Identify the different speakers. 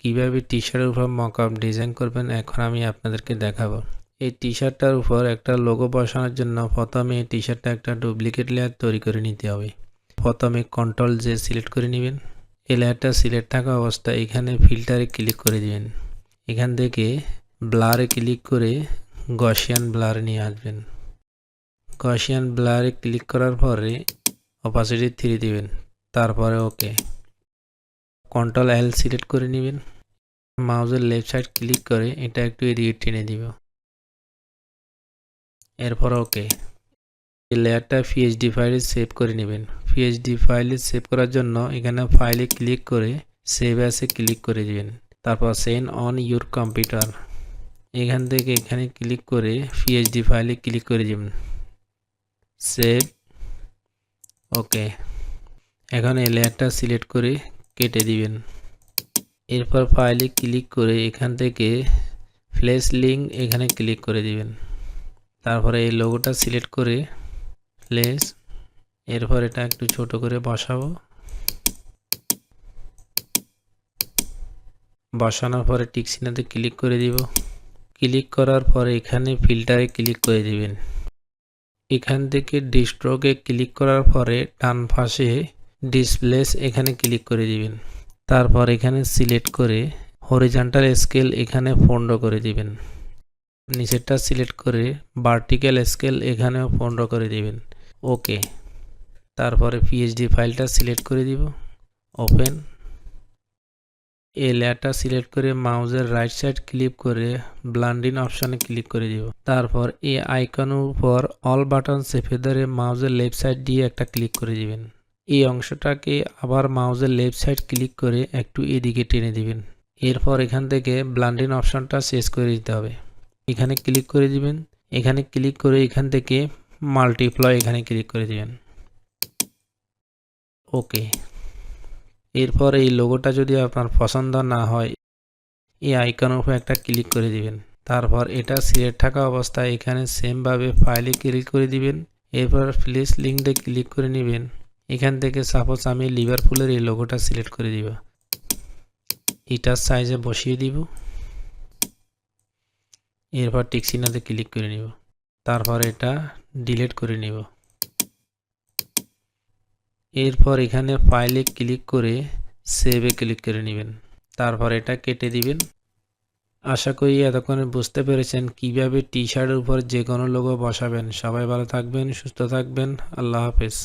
Speaker 1: কীভাবে টি শার্টের উপর মকআপ ডিজাইন করবেন, এখন আমি আপনাদেরকে দেখাবো। এই টি শার্টটার উপর একটা লোগো বসানোর জন্য প্রথমে টি শার্টটা একটা ডুপ্লিকেট লেয়ার তৈরি করে নিতে হবে। প্রথমে কন্ট্রোল যে সিলেক্ট করে নেবেন। এই লেয়ারটা সিলেক্ট থাকা অবস্থায় এখানে ফিল্টারে ক্লিক করে দিবেন। এখান থেকে ব্লারে ক্লিক করে গসিয়ান ব্লার নিয়ে আসবেন। গসিয়ান ব্লারে ক্লিক করার পরে অপাসিটি থ্রি দিবেন। তারপরে ওকে কন্ট্রোল এল সিলেক্ট করে নেবেন। মাউজের লেফট সাইড ক্লিক করে এটা একটু এদিকে টেনে দিব। এরপর ওকে এই লেয়ারটা পিএইচডি ফাইলে সেভ করে নেবেন। পিএইচডি ফাইলে সেভ করার জন্য এখানে ফাইলে ক্লিক করে সেভ অ্যাসে ক্লিক করে দিবেন। তারপর সেন্ড অন ইউর কম্পিউটার এখান থেকে এখানে ক্লিক করে পিএইচডি ফাইলে ক্লিক করে দিবেন। সেভ ওকে এখন এই লেয়ারটা সিলেক্ট করে কেটে দিবেন। এরপর ফাইলে ক্লিক করে এখান থেকে ফ্লেশ লিঙ্ক এখানে ক্লিক করে দিবেন। তারপরে এই লোগোটা সিলেক্ট করে প্লেস এরপর এটা একটু ছোট করে বসাবো। বসানোর পরে টিকসিনাতে ক্লিক করে দিব। ক্লিক করার পরে এখানে ফিল্টারে ক্লিক করে দিবেন। এখান থেকে ডিস্ট্রোকে ক্লিক করার পরে ডান পাশে ডিসপ্লেস এখানে ক্লিক করে দিবেন। তারপর এখানে সিলেক্ট করে হরিজন্টাল স্কেল এখানে পনেরো করে দিবেন। নিচেরটা সিলেক্ট করে ভার্টিক্যাল স্কেল এখানেও পনেরো করে দিবেন। ওকে তারপরে পিএইচডি ফাইলটা সিলেক্ট করে দিব। ওপেন এই লেয়ারটা সিলেক্ট করে মাউজের রাইট সাইড ক্লিক করে ব্লান্ডিং অপশানে ক্লিক করে দিব। তারপর এই আইকনের উপর অল বাটন চেপে ধরে মাউজের লেফট সাইড দিয়ে একটা ক্লিক করে দিবেন। এই অংশটাকে আবার মাউজের লেফট সাইড ক্লিক করে একটু এদিকে টেনে দিবেন। এরপর এখান থেকে ব্লান্ডিং অপশানটা শেষ করে দিতে হবে। এখানে ক্লিক করে দিবেন। এখানে ক্লিক করে এখান থেকে মাল্টিপ্লয় এখানে ক্লিক করে দিবেন। ওকে। এরপর এই লোগোটা যদি আপনার পছন্দ না হয়, এই আইকনের উপর একটা ক্লিক করে দিবেন। তারপর এটা সিলেক্ট থাকা অবস্থায় এখানে সেমভাবে ফাইলে ক্লিক করে দিবেন। এরপর প্লেস লিঙ্কতে ক্লিক করে নেবেন। এখান থেকে সাপোজ আমি লিভারপুলের এই লোগোটা সিলেক্ট করে দিব। এটার সাইজে বসিয়ে দিব। এরপর টিকসিনাতে ক্লিক করে নিব। তারপর এটা ডিলিট করে নিব। এরপর এখানে ফাইলে ক্লিক করে সেভে ক্লিক করে নেবেন। তারপর এটা কেটে দিবেন। আশা করি এতক্ষণে বুঝতে পেরেছেন কীভাবে টি শার্টের উপর যে কোনো লোগো বসাবেন। সবাই ভালো থাকবেন, সুস্থ থাকবেন। আল্লাহ হাফেজ।